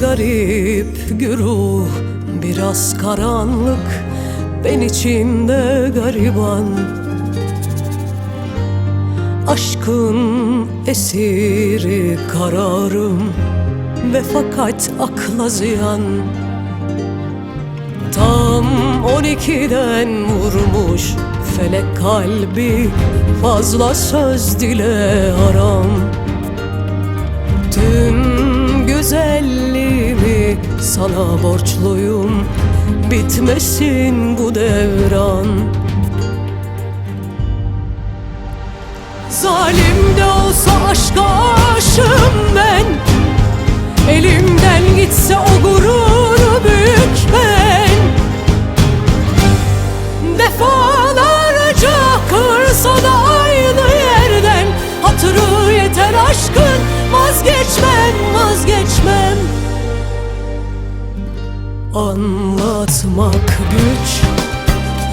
garip güruh Biraz karanlık ben içinde gariban. Aşkın esiri kararım Ve fakat akla ziyan. Tam on ikiden vurmuş felek kalbi Fazla söz dile haram. Tüm sana borçluyum Bitmesin bu devran. Zalim de olsa aşka Anlatmak güç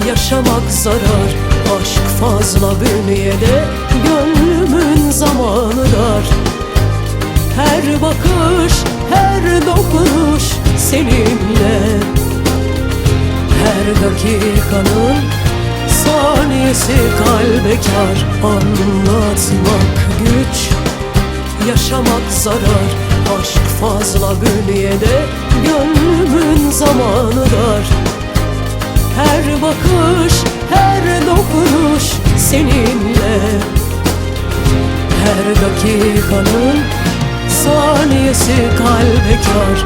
Yaşamak zarar. Aşk fazla bünyede Gönlümün zamanı dar. Her bakış, her dokunuş seninle. Her dakikanın saniyesi kalbe kar. Anlatmak güç Yaşamak zarar. Aşk fazla bünyede Gönlümün seninle. Her dakikanın saniyesi kalbe kar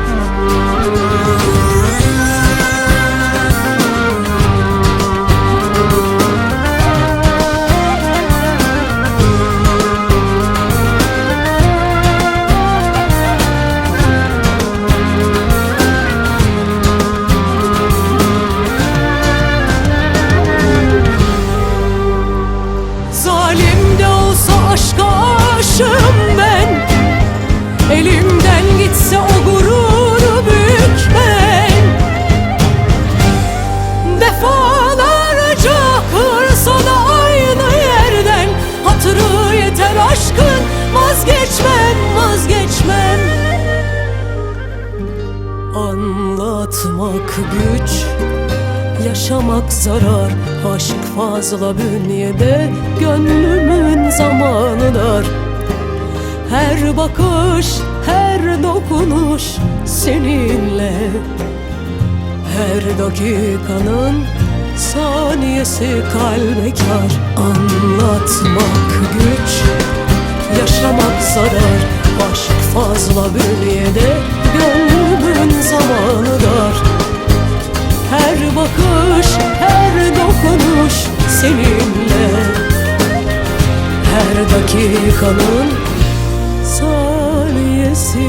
Anlatmak güç Yaşamak zarar. Aşk fazla bünyede Gönlümün zamanı dar Her bakış Her dokunuş Seninle. Her dakikanın Saniyesi kalbe kar. Anlatmak güç Yaşamak zarar. Aşk fazla bünyede Gönlümün zamanı dar. Her bakış, her dokunuş seninle. Her dakikanın saniyesi